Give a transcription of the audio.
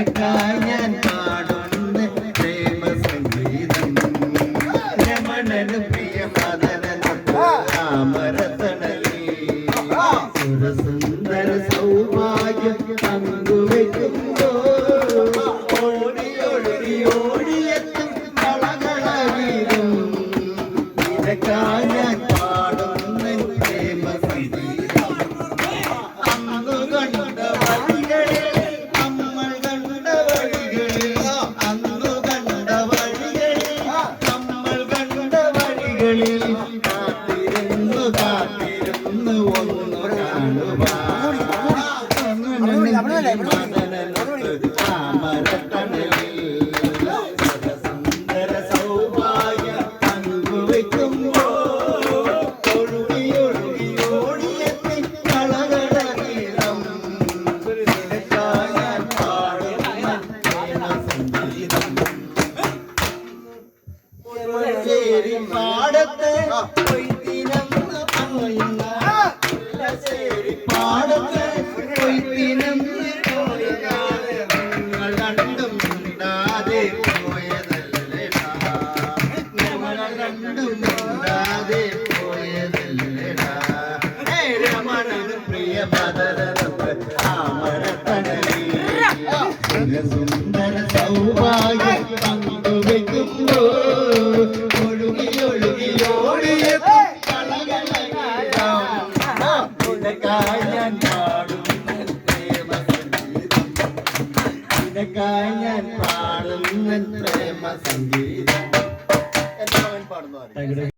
നിനക്കായി ഞാൻ പാടുന്ന പ്രേമ സംഗീതം രമണന് പ്രിയ മദനമരത്തണലി സുരസുന്ദര സൗഭാഗ്യം പങ്കുവെക്കുമ്പോ ഓടി ഓടി ഓടിയെത്തും കളകളീരും ഞാൻ വഴികളിൽ കാത്തിരുന്നു കാത്തിരുന്നു ഒന്ന് കാണുവാൻ. സുന്ദര സൗഭാഗ്യം പങ്കുവെക്കുമ്പോ ഒഴുകി ഒഴുകി ഓടിയെത്തി പാടുന്ന സംഗീതം ചേരി പാടത്ത് സുഖസുന്ദര സൗഭാഗ്യം പങ്കുവെക്കുമ്പോ ഒഴുകി ഒഴുകി ഓടിയ ഞാൻ പാടും നിനക്കായി ഞാൻ പാടുന്ന പ്രേമ സംഗീതം പാടുന്നു